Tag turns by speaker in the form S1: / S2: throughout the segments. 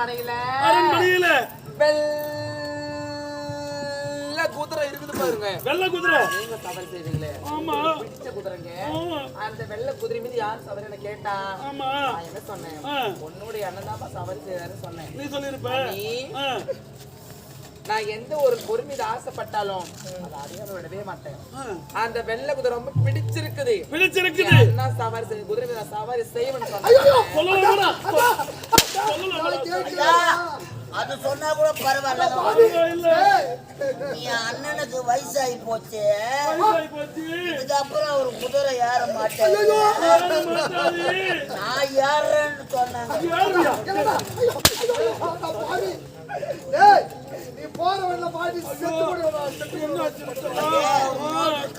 S1: அரண்மனையில
S2: அரண்மனையில.
S1: வெள்ள குதிரை இருக்குது பாருங்க.
S2: வெள்ளை குதிரை.
S1: நீங்க தவறு செய்வீங்களே
S2: ஆமா.
S1: பிடிச்ச குதிரைங்க. அந்த வெள்ளை குதிரை மீது யார் சவரி என்ன கேட்டா?
S2: ஆமா.
S1: நான் என்ன சொன்னேன்?
S2: ஆ,
S1: உன்னுடைய அண்ணன் தான் சவரி செய்யறாருன்னு சொன்னேன்.
S2: நீ சொல்லிருப்ப.
S1: நீ நான் எந்த ஒரு பொருள் மீது ஆசைப்பட்டாலும் அதை விடவே மாட்டேன். அந்த வெள்ளை குதிரை ரொம்ப பிடிச்சிருக்குது.
S2: பிடிச்சிருக்குது.
S1: என்ன சவாரி செய்ய குதிரை மீது நான் சவாரி
S3: ஐயா, அது சொன்னா கூட பரவாயில்ல. நீ அண்ணனுக்கு வயசாகி போச்சு. இதுக்கப்புறம் ஒரு குதிரை ஏற மாட்டேன். நான் ஏறேன்னு சொன்னாங்க.
S4: போற வழியில செத்து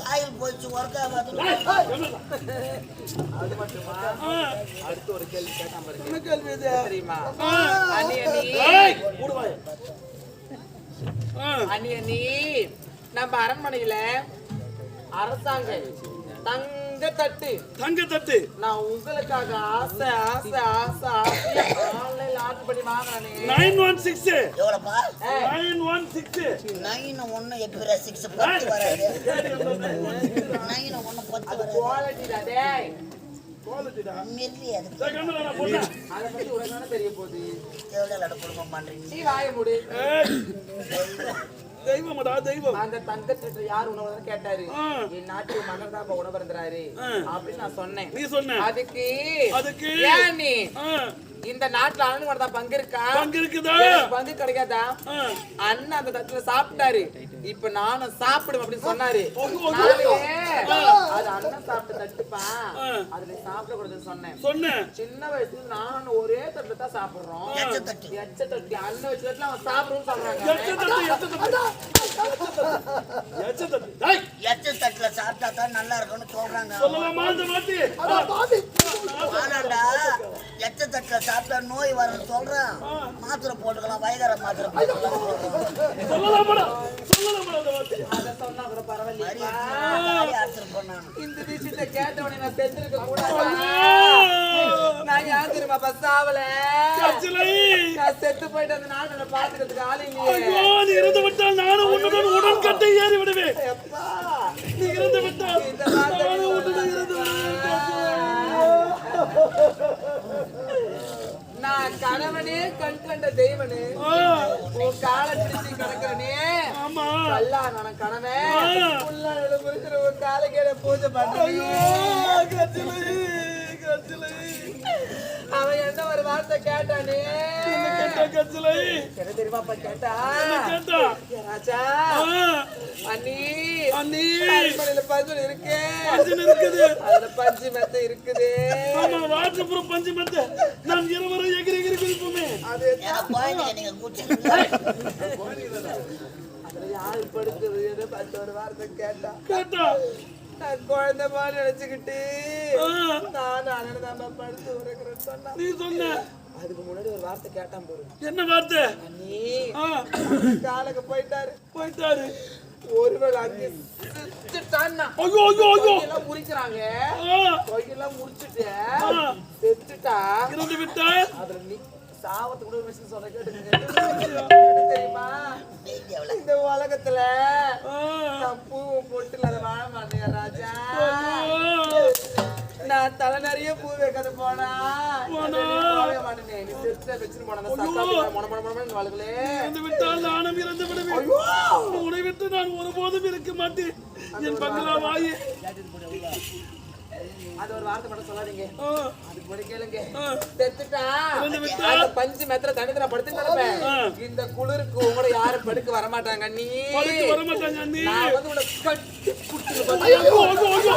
S3: காயில் போச்சு ஒர்க்கா
S1: அது மட்டுமா அடுத்து ஒரு கேள்வி
S2: கேள்வி இது?
S1: தெரியுமா அண்ணி அண்ணி அண்ணி நம்ம அரண்மனையில அரசாங்க தங்க தட்டு
S2: தங்க தட்டு
S1: நான் உங்களுக்காக ஆசை ஆசை ஆசை ஆசை ஆன்லைன்ல ஆர்டர் பண்ணி வாங்கினே
S2: நைன் ஒன் சிக்ஸ்
S3: எவ்வளோப்பா?
S2: நைன் ஒன் சிக்ஸ்
S3: நைன் ஒன்று எப்படி சிக்ஸ் பத்து வராது நைன் ஒன்று பத்து
S1: அது
S3: வராது
S1: குவாலிட்டி தான் டேய். தெரிய போகுது.
S3: எவ்வளோ குடும்பம் பண்றீங்க.
S1: நீ வாய முடி.
S2: தெய்வமடா தெய்வம்.
S1: அந்த தங்க தட்டு யார் உணவு கேட்டாரு. என் நாட்டு மன்னர் தான் இப்ப உணவு இருந்தாரு. அப்படின்னு நான் சொன்னேன்.
S2: நீ சொன்ன.
S1: அதுக்கு
S2: அதுக்கு.
S1: ஏன் நீ? இந்த நாட்டுல அண்ணன் தான் பங்கு இருக்கா?
S2: பங்கு இருக்குதா?
S1: பங்கு கிடைக்காதா? அண்ணன் அந்த தட்டுல சாப்பிட்டாரு. இப்ப நானும் சாப்பிடுவேன் அப்படின்னு சொன்னாரு. அது அண்ணன் சாப்பிட்ட தட்டுப்பா.
S2: ஆ.
S1: அதுல சாப்பிட கூடாதுன்னு சொன்னேன்.
S2: சொன்னேன்.
S1: சின்ன வயசுல நானும் ஒரே தட்டுல தான் சாப்பிடுறோம்.
S3: எச்ச தட்டு.
S1: எச்ச தட்டு. அண்ணன் வச்ச தட்டுல அவன்
S2: எச்ச
S1: சொல்றாங்க.
S2: தட்டு எச்ச தட்டு. எச்ச தட்டு. டேய்,
S3: எச்ச தட்டில் சாப்பிட்டா தான் நல்லா இருக்கும்னு சொல்றாங்க
S2: சொல்லலாமா இந்த வாட்டி
S3: ஆனாண்டா எச்ச தட்டில் சாப்பிட்டா நோய் வரும்னு சொல்றேன். மாத்திரை போட்டுக்கலாம் வயகார மாத்திரை
S2: இந்த
S1: விஷயத்தை கேட்டவனே நான் செத்துருக்க கூடாது? நான் யார் தெரியுமா பஸ் நான் செத்து போயிட்டு அந்த நாட்டை பாத்துக்கிறதுக்கு ஆள் இல்லையே.
S2: இறந்து விட்டால் நானும் உன்னுடன் உடன் கட்டை ஏறி விடுவேன்
S1: எப்பா
S2: நீ இறந்து விட்டால்
S1: இந்த வார்த்தை
S2: நானும் உன்னுடன் இறந்து
S1: நான் கணவனே கண் கண்ட தெய்வனே. உன் காலை பிடிச்சி கிடக்குறனே கல்லா நான் கணவன். உள்ள இருக்கிற ஒரு காலைக்கேட பூஜை பண்ணுறேன். அவன் என்ன ஒரு வார்த்தை கேட்டானே? என்ன தெரியுமாப்பா கேட்டா? ராஜா அண்ணி
S2: அண்ணி
S1: பஞ்சு இருக்கு.
S2: இருக்குது
S1: அதுல பஞ்சு மெத்த இருக்குது.
S2: பஞ்சு மத்த. நான் இருவரை எகிரி
S1: குழந்தை மாதிரி நினைச்சுக்கிட்டு நான் அண்ணன் தான் படுத்து உறக்குறேன்னு சொன்னா.
S2: நீ சொன்ன.
S1: அதுக்கு முன்னாடி ஒரு வார்த்தை கேட்டான் போரு.
S2: என்ன வார்த்தை? ஆ,
S1: காலுக்கு போயிட்டாரு.
S2: போயிட்டாரு.
S1: ஒருவேளை
S2: ஐயோ ஐயோ ஐயோ.
S1: எல்லாம் முறிக்கிறாங்க. தொகையெல்லாம் முடிச்சுட்டு
S2: ஆ,
S1: செத்துட்டா?
S2: இறந்து விட்டால்
S1: அதுல நீ சாவத்து கூட மிஷின் சொல்ல கேட்டுங்க தெரியுமா? இந்த உலகத்துல பூவும் பொட்டு இல்லாத வாழ மாட்டேன் ராஜா. நான் தலை நிறைய பூ வைக்காத போனா மாட்டேனே. நீ செத்து வச்சுட்டு போன மொன மொன மொன வாழ்களே
S2: இறந்து விட்டால் நானும் இறந்து விடுவேன். உன்னை விட்டு நான் ஒருபோதும் இருக்க மாட்டேன். என் பங்களா வாயே.
S1: அது ஒரு வார்த்தை மட்டும் சொல்லாதீங்க அதுக்கு முன்னாடி கேளுங்க செத்துட்டா அந்த பஞ்சு மெத்திர தனித்தன படுத்து கிடப்பேன். இந்த குளிருக்கு உங்களோட யாரும் படுக்க வர மாட்டாங்க நீ நான் வந்து உன்னை கட்டி குடுத்து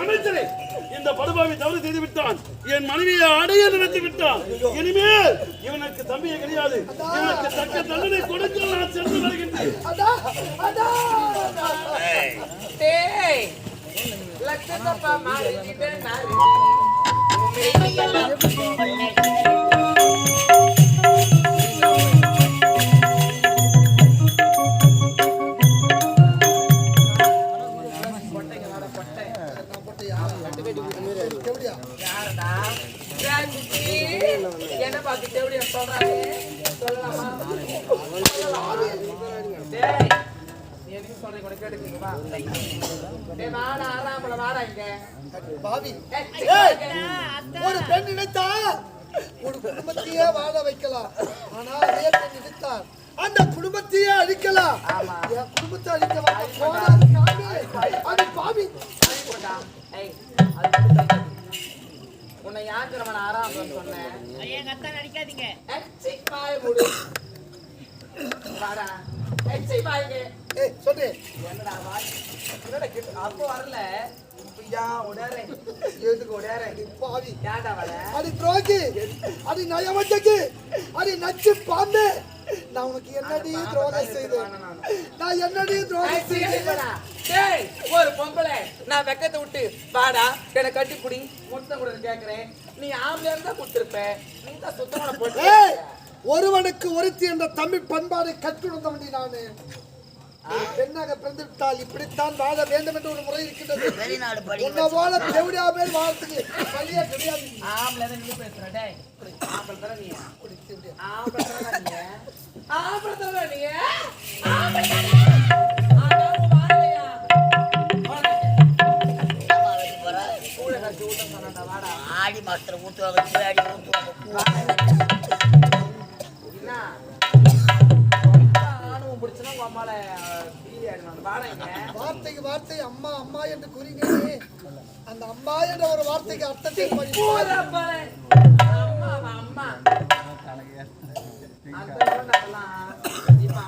S2: அமைச்சரே இந்த படுபாவி தவறு செய்து விட்டான் என் மனைவியை அடைய நினைத்து விட்டான் இனிமேல் இவனுக்கு தம்பியை கிடையாது. இவனுக்கு தக்க தண்டனை கொடுக்க நான் சென்று வருகின்றேன்.
S4: அடா அடா.
S1: டேய் லட்சத்தப்பா மாறிக்கிட்டே நாரு என்ன பார்த்து எப்படி சொல்றாரு? சொல்லலாமா? எதுக்கு சொல்றீங்க? கூட கேட்டுக்கீங்க வா. டேய் வாடா ஆறாமல வாடா இங்க.
S4: பாவி. ஒரு பெண் நினைத்தா ஒரு குடும்பத்தையே வாழ வைக்கலாம். ஆனா அதே பெண் நினைத்தார் அந்த குடும்பத்தையே அழிக்கலாம்.
S1: ஆமா.
S4: என் குடும்பத்தை அழிக்க அது பாவி.
S1: அது மட்டும் தெரியாது. உன்னை யார் தெரியுமா நான் ஆறாமன்னு சொன்னேன்.
S5: எங்க அத்தா நடிக்காதீங்க.
S1: வாடா. எச்சி பாய்ங்க
S4: ஏய் சொல்லு.
S1: என்னடா அப்போ வரல. இப்படியா உடறேன் எதுக்கு உடறேன்
S4: பாவி.
S1: ஏன்டா வர?
S4: அடி துரோகி. அடி நயவஞ்சகி. அடி நச்சு பாம்பு. நான் உனக்கு என்னடி துரோகம் செய்தேன்? நான் என்னடி துரோகம் செய்தேன்?
S1: டேய் ஒரு பொம்பளை. நான் வெக்கத்தை விட்டு வாடா என்னை கட்டி புடி. முத்தம் கூட கேக்குறேன். நீ இருந்தா கொடுத்துருப்ப. நீ தான் சுத்தமான
S4: ஒருவனுக்கு ஒருத்தி என்ற தமிழ் பண்பாடு கற்றுணர்ந்தவன் நானு. பெண்ணாக பிறந்து விட்டால் இப்படித்தான் வாழ வேண்டும் என்ற ஒரு முறை இருக்கின்றது.
S3: வெளிநாடு
S4: உன்னை
S3: படி
S4: போல தேவடியா பேர் வாழ்த்துக்கு? வழியே கிடையாது.
S1: ஆம்பளை தான் நீ பேசுற டேய். ஆம்பளை தானே நீ? ஆம்பளை தானே நீ? ஆம்பளை தானே நீ? ஆம்பளை தானே
S3: ஆடி மாசத்துல ஊத்துவாங்க திருவாடி ஊத்துவாங்க
S1: என்ன? ஆணவம் பிடிச்சுன்னா உங்க அம்மால
S4: வார்த்தைக்கு வார்த்தை அம்மா அம்மா என்று கூறினே அந்த அம்மா என்ற ஒரு வார்த்தைக்கு அர்த்தத்தை.
S1: அம்மா அவன் அம்மா. அந்த ஊர்லலாம் இப்ப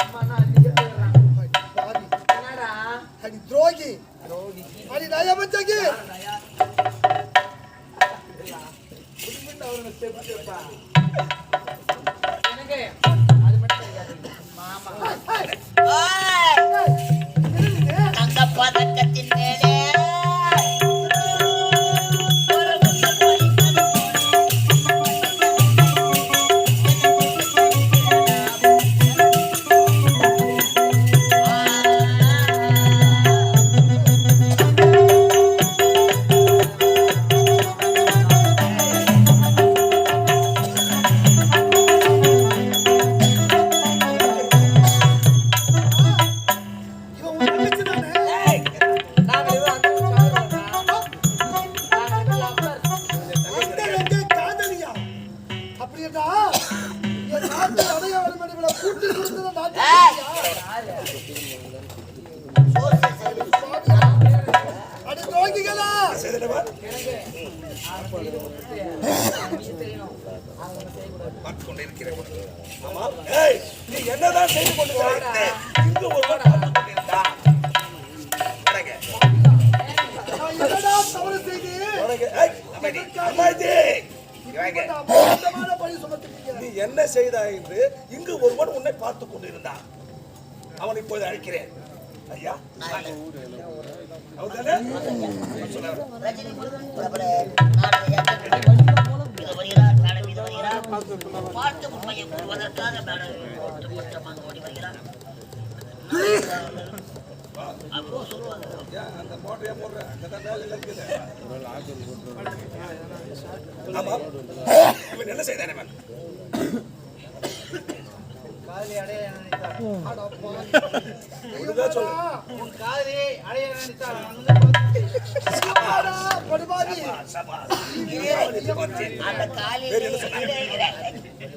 S1: என்னடா
S4: தவறு செய்தேன்
S6: வணங்க. ஏய், அமைதி, அமைதி. இங்க வாங்க.
S4: அபத்தமான பழி சுமத்துறீங்க
S6: நீ என்ன செய்தாய் என்று இங்கு ஒருவன் உன்னை பார்த்துக் கொண்டிருந்தான் அவன் இப்போது அழைக்கிறேன் ஐயா அவர்தானே? சொல்லுங்க.
S3: பார்த்து உண்மையை கூறுவதற்காக மேடம் ஒட்டுமொத்தமாக ஓடி வருகிறார். அப்போ சொல்லுவாங்க.
S6: என்ன செய்தான்.
S3: அந்த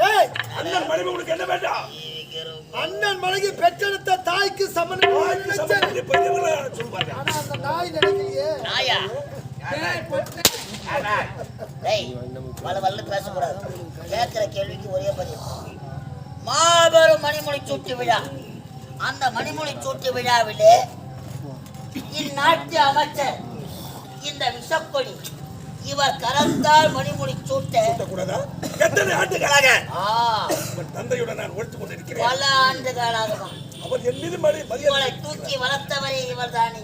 S6: ஏய்! அண்ணன் மனைவி உங்களுக்கு என்ன வேண்டாம்
S4: அண்ணன் மனைவி பெற்றெடுத்த தாய்க்கு சமன்.
S6: சமயத்தில் பெரியவங்களா சொல்லுவாங்க
S4: ஆனா அந்த நாய் நினைக்கலையே.
S3: நாயா? பேசக்கூடாது. கேட்கிற கேள்விக்கு ஒரே பதில். மாபெரும் மணிமொழி சூட்டு விழா. அந்த மணிமொழி சூட்டு விழாவிலே இந்நாட்டு அமைச்சர் இந்த விஷப்பொடி இவர் கரந்தால் மணிமொழி சூட்ட
S6: கூடாதா எத்தனை ஆண்டுகளாக? தந்தையுடன் நான் ஒழித்துக் கொண்டிருக்கிறேன்
S3: பல ஆண்டுகளாக
S6: அவர் என் மீது
S3: இவரை தூக்கி வளர்த்தவரே இவர் தானே.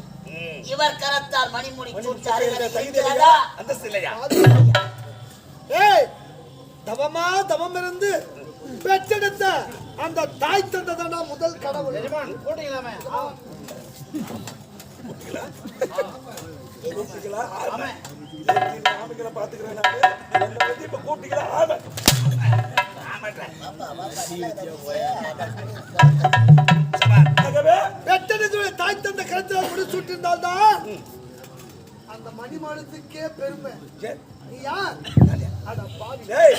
S3: இவர் கரத்தால் மணிமொழி சூட்ட?
S6: அந்தஸ்து இல்லையா?
S4: ஏய் தவமா தவம் இருந்து பெற்றெடுத்த அந்த தாய் தந்ததானா முதல் கடவுள்.
S1: போட்டீங்களாமே?
S6: ஆமை. ஆமைகளை என்னை வந்து கூப்பிட்டீங்களா? ஆமை.
S4: தாய் தந்த கருத்தில் முடி இருந்தால்தான் அந்த மணிமாடத்துக்கே பெருமை நீ யார் அட பாவி
S6: ஏய்,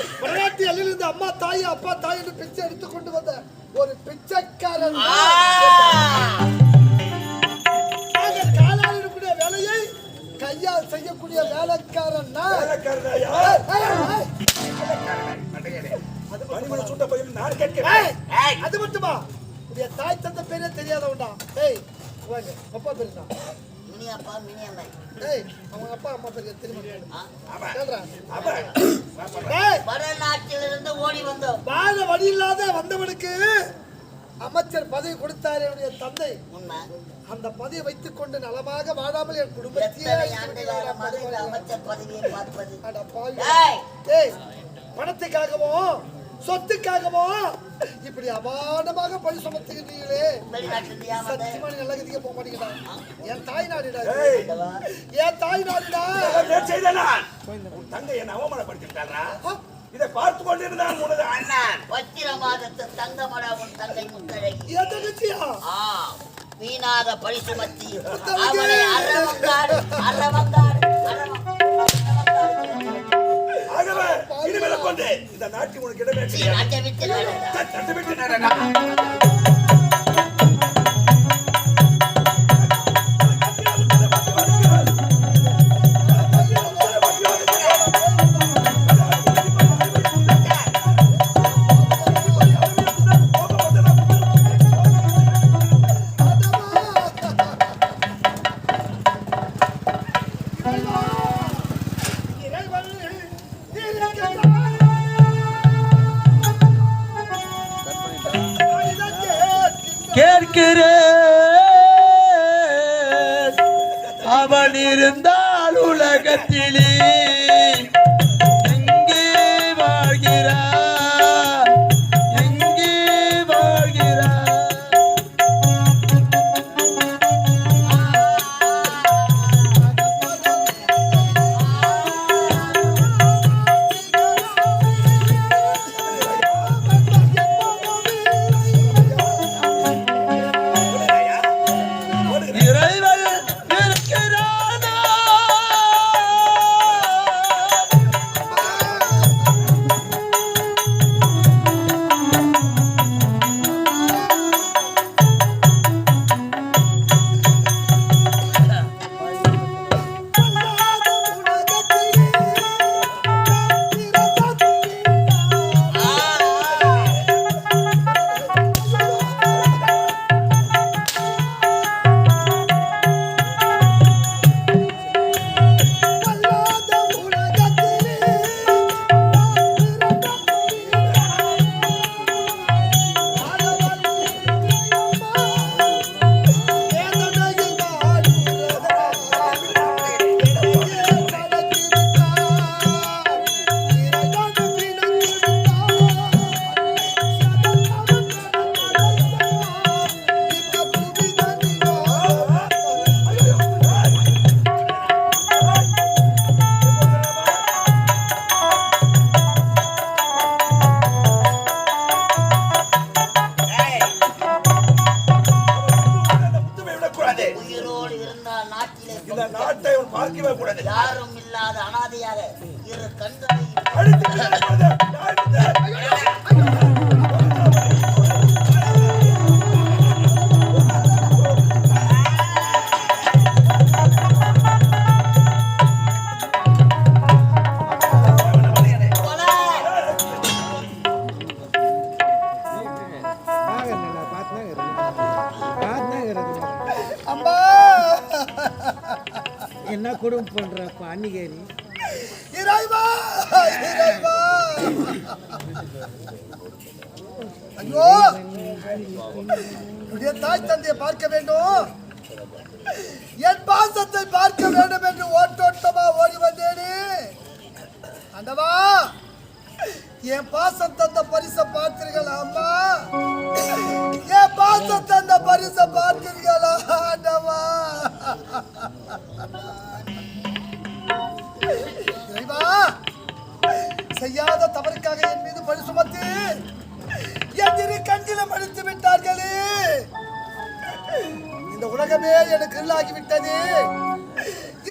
S4: அம்மா தாய் அப்பா தாய் என்று பிச்சை எடுத்துக்கொண்டு வந்த ஒரு பிச்சைக்காரன் கையால் செய்யக்கூடிய வேலைக்காரன் அது மட்டுமா? உடைய தாய் தந்த பேரே தெரியாதவன்டா. ஏய் வாங்க அப்பா பேரு தான்
S3: மினி அப்பா மினி அண்ணன்
S4: ஏய் அவங்க அப்பா அம்மா பேரு தெரியுமா?
S6: ஆமை.
S4: சொல்றா
S6: ஆமை.
S4: ஏய்.
S3: வடநாட்டிலிருந்து ஓடி வந்தோம்.
S4: வாழ வழி இல்லாத வந்தவனுக்கு அமைச்சர் பதவி கொடுத்தார் என்னுடைய தந்தை.
S3: உண்மை.
S4: அந்த பதவியை வைத்துக் கொண்டு நலமாக வாழாமல் என் குடும்பத்தையே
S3: எத்தனை
S4: அழித்து
S3: ஆண்டு
S4: விடுகிறார்
S3: காலமாக இந்த
S4: மருமகன்.
S3: அமைச்சர் பதவியை பார்ப்பது?
S4: அட பாவி.
S3: ஏய்!
S4: ஏய், பணத்துக்காகவோ சொத்துக்காகவோ இப்படி அபாண்டமாக பழி சுமத்துகிறீங்களே
S3: வெளிநாட்டிலிருந்து ஏமாந்த
S4: சத்தியமா நீ நல்ல கதிக்கு போக மாட்டேங்கடா. என் தாய் நாடுடா என் தாய் நாடுடா
S6: தங்கை என்னை அவமானப்படுத்திவிட்டாளா?
S4: ஆ,
S6: இதை பார்த்து கொண்டிருந்தான் உனது அண்ணன்.
S3: பத்திர மாதத்து தங்கமடா உன் தங்கை முத்தழகி.
S4: என் தங்கச்சியா?
S3: ஆ வீணாக பழி சுமத்தி! அவளை
S6: இனிமேல கொண்டு இந்த நாட்டில் உனக்கு இடமே
S5: பார்க்கிறேன் அவன் இருந்தால் உலகத்திலே
S4: 아니겠니?